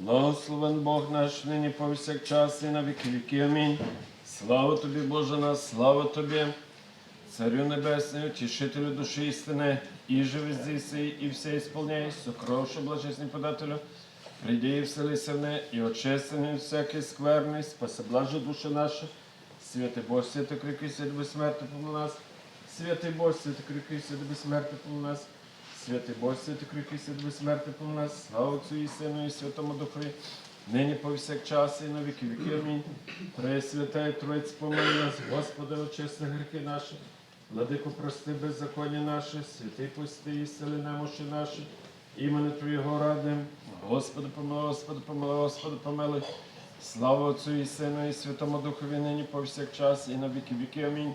Благословен Бог наш нині повсякчас і на віки віки. Амінь. Слава тобі, Боже наш, слава тобі, Царю Небесний, утішителю душі істини, і живи здійси, і все ісполняй, сокровше блажесний подателю, прийди і вселися в не, і очистини всякий скверний, спаси блаже душа наша, святий Бог, святий крики, святий безсмертний помил нас, святий Бог, святий крики, святий безсмертний помил нас, святий Бог, святий крики, святий безсмертний помил нас, слава Отцю і Сину, і Святому Духові, нині повсякчас і на віки віки. Амінь. І Троїць помилуй нас, Господи, очисти гріхи наші, Владико, прости беззаконня наше, святий пусти і сили немощі наші, імени Твоєго ради. Господи, помилуй, Господи, помилуй, Господи, помилуй. Слава Отцю і Сину, і Святому Духові, нині повсякчас, і на віки віки. Амінь.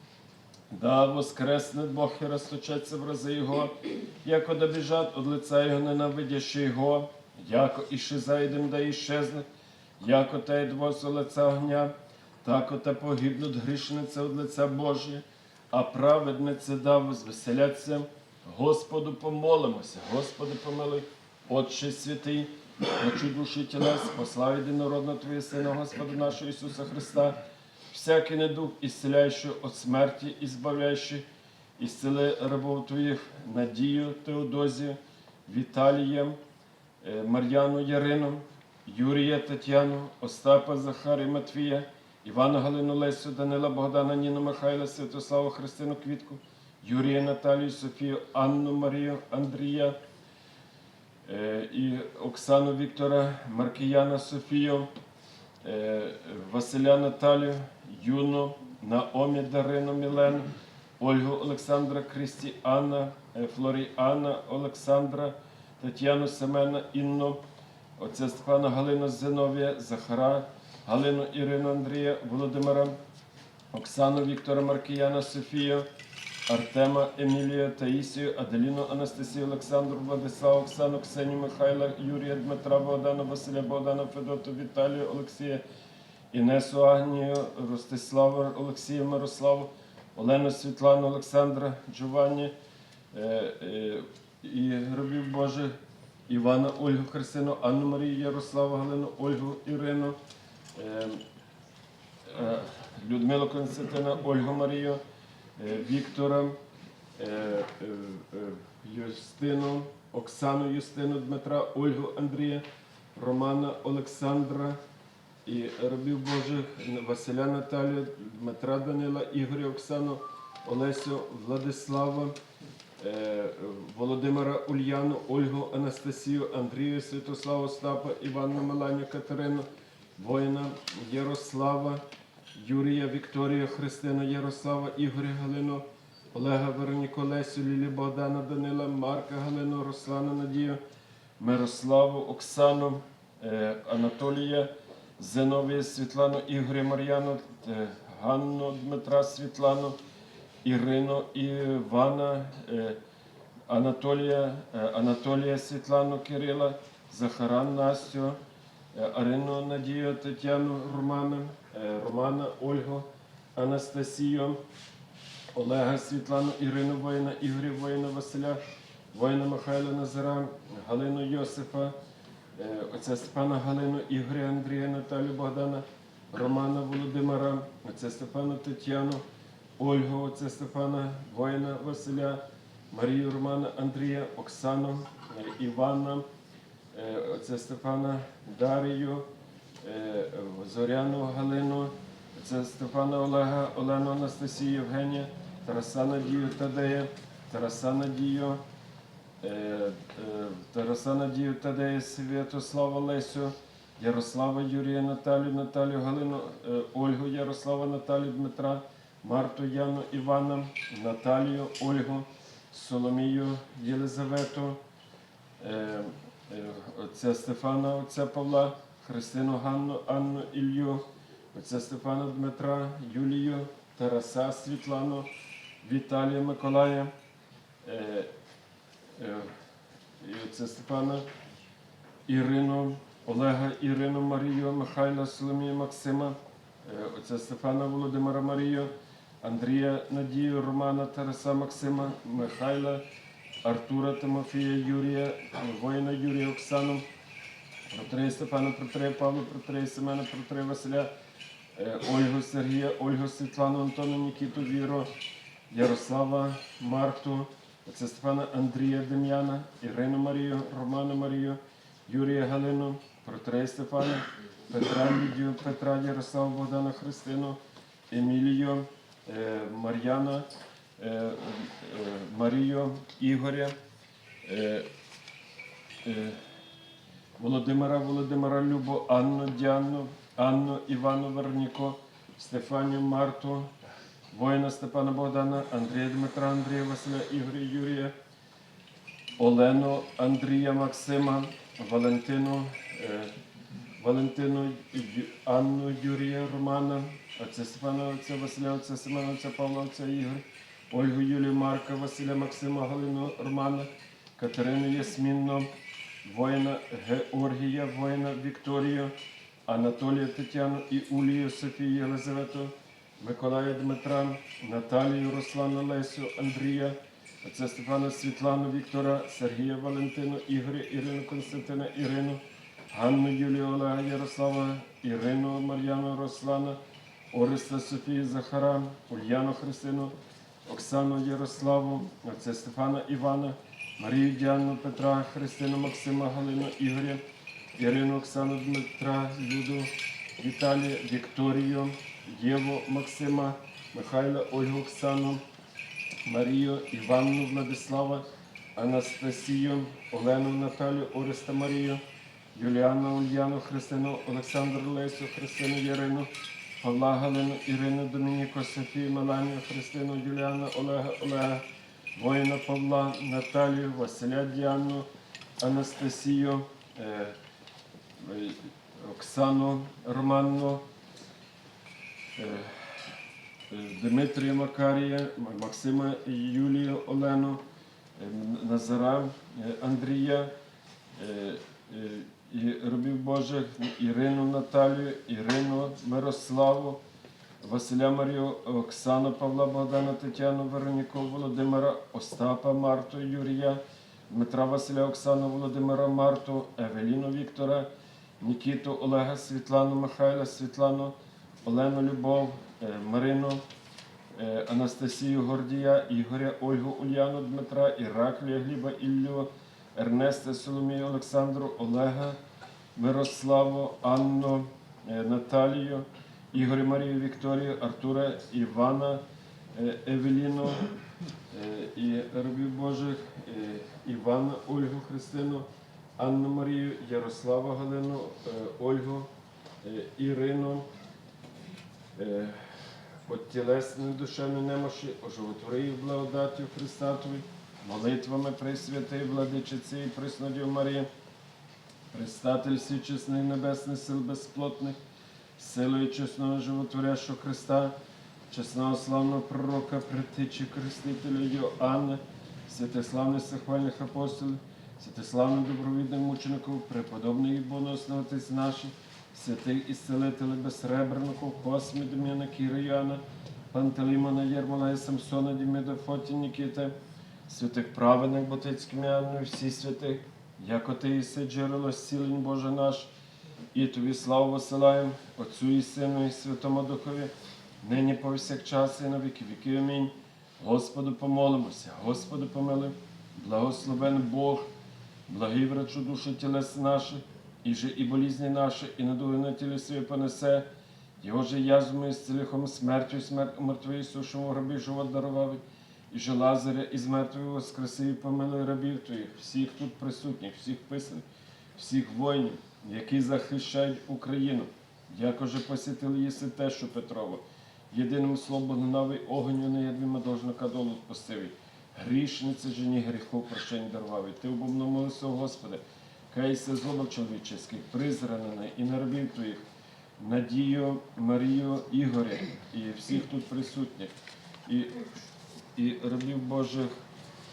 Да воскресне Бог і розточаться рази Його, яко да біжать од лица Його ненавидящі Його, яко іще зайдем, да іщезне, яко та й двоз у лиця огня, тако та погибнуть грішниця од лиця Божє, а праведниці да возвеселяться. Господу помолимося, Господи помилуй, Отче святий, очі душі тілес, послав єдинородно Твоє Сина, Господа нашого Ісуса Христа, всякий недуг, ісцеляючий от смерті, ізбавляючий, ісцели рабов Твоїх, Надію Теодозію, Віталія, е, Мар'яну Ярину, Юрія Тетяну, Остапа Захарія Матвія, Івана Галину Лесю, Данила Богдана, Ніну Михайла, Святославу Христину Квітку, Юрія Наталію, Софію, Анну Марію, Андрія, е, і Оксану Віктора, Маркіяна Софію, е, Василя Наталію, Юну, Наомі Дарину Мілену, Ольгу Олександра Крістіана, е, Флоріана Олександра, Тетяну Семена Інну, отця Степана Галину Зиновія, Захара, Галину Ірину Андрія, Володимира, Оксану Віктора Маркіяна Софію, Артема Емілія Таїсію, Аделіну Анастасію, Олександру, Владиславу, Оксану, Ксенію Михайла, Юрія Дмитра, Богдана, Василя Богдана, Федоту, Віталію, Олексія, Інесу Агнію, Ростислава, Олексія, Мирославу, Олену Світлану, Олександра, Джованні е, е, і Робів Боже, Івана, Ольгу Христину, Анну Марію, Ярославу, Галину, Ольгу, Ірину, е, Людмилу Константина, Ольгу Марію, Віктора, Юстину, Оксану Юстину Дмитра, Ольгу Андрія, Романа Олександра і рабів Божих Василя Наталію, Дмитра Данила, Ігоря Оксану, Олесю Владислава, е, Володимира Ульяну, Ольгу Анастасію, Андрію Святославу Остапа, Іванну Меланю Катерину, воїна Ярослава, Юрія Вікторію, Христину Ярослава, Ігоря Галину, Олега Вероніку Лесю, Лілі Богдана Данила, Марка Галину, Руслану Надію, Мирославу, Оксану, е, Анатолія, Зиновія, Світлану, Ігоря Мар'яну, е, Ганну Дмитра Світлану, Ірину Івана, е, Анатолія, е, Анатолія Світлану Кирила, Захаран Настю, Арину Надію, Тетяну Романа, Романа Ольгу, Анастасію, Олега Світлану, Ірину Воїна, Ігоря Воїна, Василя, Воїна Михайла Назара, Галину Йосифа, отця Степана Галину, Ігоря Андрія, Наталю Богдана, Романа Володимира, отця Стефану Тетяну, Ольгу, отця Стефана, воїна Василя, Марію Романа Андрія, Оксану, е, Івана, е, отця Стефана Дарію, е, Зоряну Галину, отця Стефана Олега, Олену Анастасію, Євгенія, Тараса Надію Тадея, Тараса Надію, е, е, Тараса Надію Тадея, Святослава Лесю, Ярослава Юрія Наталію, Наталію Галину, е, Ольгу Ярослава Наталію Дмитра, Марту Яну Івана, Наталію, Ольгу, Соломію Єлизавету, е, е, отця Стефана, отця Павла, Христину Ганну, Анну Ілью, отця Стефана Дмитра, Юлію, Тараса Світлану, Віталія Миколая, е, і отця Степана, Ірину, Олега Ірину Марію, Михайла Соломію Максима, е, отця Стефана Володимира Марію, Андрія Надію, Романа Тараса Максима, Михайла, Артура Тимофія, Юрія, воїна Юрія Оксану, Протрея Стефана, Протрея Павла, Протрея Семена, Протрея Василя, е, Ольгу Сергія, Ольгу Світлану, Антону, Нікіту, Віру, Ярослава, Марту, Стефана Андрія Дем'яна, Ірину Марію, Роману Марію, Юрія Галину, Протрея Стефана, Петра Лідію, Петра Ярослава, Богдана Христину, Емілію, е, Мар'яна, е, е, Марію, Ігоря, Володимира, Володимира Любу, Анну Діану, Анну Івану Верніко, Стефанію Марту, воїна Степана Богдана, Андрія Дмитра, Андрія Василя, Ігоря Юрія, Олену Андрія Максима, Валентину, е, Валентину Ю- Анну Юрія Романа, отця Степана, отця Василя, отця Семена, отця Павла, отця Ігоря, Ольгу Юлію Марка, Василя Максима, Галину Романа, Катерину Ясмінну, воїна Георгія, воїна Вікторію, Анатолія Тетяну і Улію Софію Єлизавету, Миколая Дмитра, Наталію Руслану Лесю, Андрія, отця Стефана Світлану Віктора, Сергія Валентину, Ігоря, Ірину Константина, Ірину, Ганну Юлію Олега Ярослава, Ірину Мар'яну Руслана, Ориста Софію Захара, Ульяну Христину, Оксану Ярославу, отця Стефана Івана, Марію Діану Петра, Христину Максима, Галину Ігоря, Ірину Оксану Дмитра, Люду, Віталія, Вікторію, Єву Максима, Михайла Ольгу Оксану, Марію, Іванну Владислава, Анастасію, Олену Наталію, Ореста Марію, Юліану Ульяну, Христину, Олександру Лесю, Христину Ярину, Павла Галину, Ірину Домініку, Софію Меланію, Христину, Юліана, Олега, Олега, воїна Павла, Наталію, Василя Діану, Анастасію, е, Оксану Романну, е, е, Дмитрія Макарія, Максима Юлію Олену, е, Назара Андрія, робів Божих, Ірину Наталію, Ірину Мирославу, Василя Марію, Оксану Павла Богдана, Тетяну Вероніку, Володимира, Остапа Марту, Юрія, Дмитра Василя, Оксану Володимира Марту, Евеліну Віктора, Нікіту Олега, Світлану Михайла, Світлану, Олену Любов, е, Марину, е, Анастасію Гордія, Ігоря, Ольгу Ульяну, Дмитра, Іраклія, Гліба, Іллю, Ернеста, Соломію, Олександру, Олега, Мирославу, Анну, е, Наталію, Ігоря Марію, Вікторію, Артура, Івана, Евеліну і рабів Божих, Івана, Ольгу Христину, Анну Марію, Ярослава Галину, е, Ольгу, е, Ірину, е, от тілесної душевної немощі, оживотвори їх благодаттю Христатові, молитвами Пресвятої Владичиці і Преснодів Марії, Предстатель всі чесних небесних сил безплотних, силою чесного животворящого Христа, чесного славного пророка, притичі Крестителя Йоанна, святославних сахвальних апостолів, святославних добровідних мучеників, преподобних і боносних отець наших, святих ісцелителів безсребреників, Космі, Дем'яна, Кіра, Йоанна, Пантелеймона, Єрмолая, Самсона, Діміда, Фоті, Нікіти, святих праведних Ботицьким Іоанном, всі святих, як ти іси джерело зцілень Боже наш, і тобі славу посилаємо, Отцю і Сину, і Святому Духові, нині повсякчас і на віки віки. Амінь. Господу помолимося, Господу помилуй, благословен Бог, благий врачу душі тілес наших, і же і болізні наші, і надуги на тілі своє понесе, його же язвами і цілихом смертю, смерть мертвої сушому гробі живот дарував, і же Лазаря із воскресив і помилуй рабів твоїх, всіх тут присутніх, всіх писаних, всіх воїнів, які захищають Україну, якоже посітили єси те, що Петрово. Єдиним словом новий огонь вони ядвіма должника долу спасиві. Грішниці жені гріхов прощень дарвав. І ти обумно молився, Господи, кайся злобок чоловічеських, призранене і нарбів твоїх, Надію, Марію, Ігоря і всіх тут присутніх, і, і рабів Божих,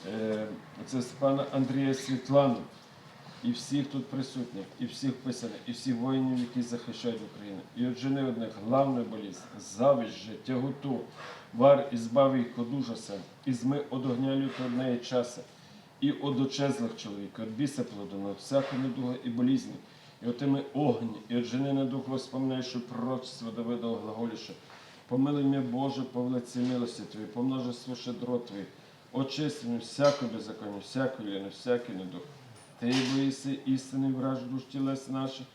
е, це пана Андрія Світлану, і всіх тут присутніх, і всіх писаних, і всіх воїнів, які захищають Україну. І от жени одних главну болість, зависть же, тяготу, вар і збав їх од і зми од огня лютого неї часа, і од очезлих чоловіка, від біса плодону, всякого недуга і болізні, і отими огні, і от жени на дух воспоминай, що пророчество Давидова глаголіше. Помилуй мене, Боже, по велиці милості Твої, по множеству щедро Твої, очисти всяку беззаконня, всяку ліну, всякий недух. Ти боїси істинний враж душ тілес наших,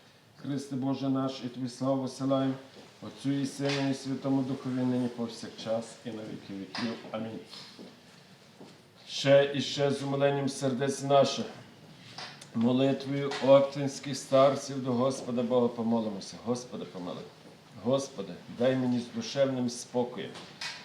Христе Боже наш, і Тобі славу висилаємо, Отцю і Сину, і Святому Духові нині повсякчас і на віки віків. Амінь. Ще і ще з умиленням сердець наших, молитвою оптинських старців до Господа Бога помолимося. Господи, помилуй. Господи, дай мені з душевним спокоєм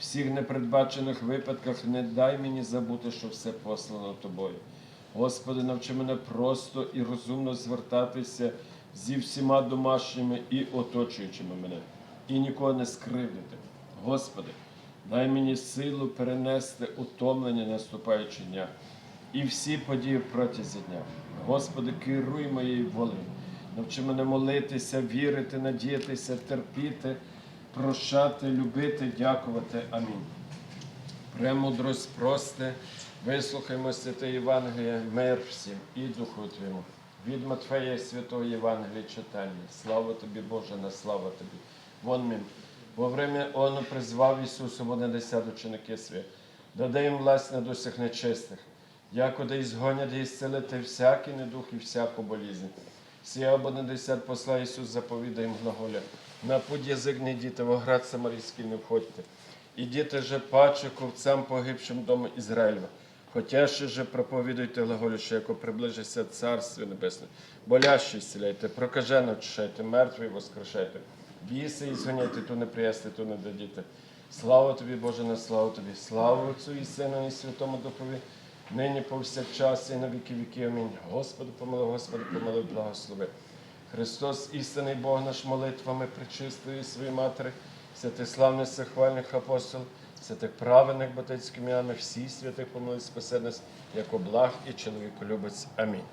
Всіх непередбачених випадках не дай мені забути, що все послано тобою. Господи, навчи мене просто і розумно звертатися зі всіма домашніми і оточуючими мене, і нікого не скривдити. Господи, дай мені силу перенести утомлення наступаючого дня і всі події протязі дня. Господи, керуй моєю волею. Навчи мене молитися, вірити, надіятися, терпіти, прощати, любити, дякувати. Амінь. Премудрость просте, вислухаймо святе Євангеліє, мир всім і Духу Твоєму. Від Матфея Святого Євангелія читання. Слава тобі, Боже, на слава тобі. Вон мім. Во время оно призвав Ісусу вонадесят ученики свої, даде їм власть над усіх нечистих, якода ізгонять і зцелити всякий недух і всяку болізнь. Сія обонадесят посла Ісус заповідає їм глаголя. На путь язик діти, в оград Самарійський не входьте. Ідіть же паче ковцям погибшим дому Ізраїльва. Хотя ще же проповідуйте глаголюще, яко приближиться Царство Небесне. Болящі зціляйте, прокажено очищайте, мертві воскрешайте. Біси і зганяйте, ту не приясти, ту не дадіте. Слава тобі, Боже, на славу тобі. Слава Отцю і Сину, і Святому Духові, нині повсякчас і на віки віки. Амінь. Господи, помилуй, Господи, помилуй, благослови. Христос, істинний Бог наш молитвами причистої своєї матері, святих славних всехвальних апостол, святих праведних батецькими ім'ями, всі святих спасе нас, як облаг і чоловіколюбець. Амінь.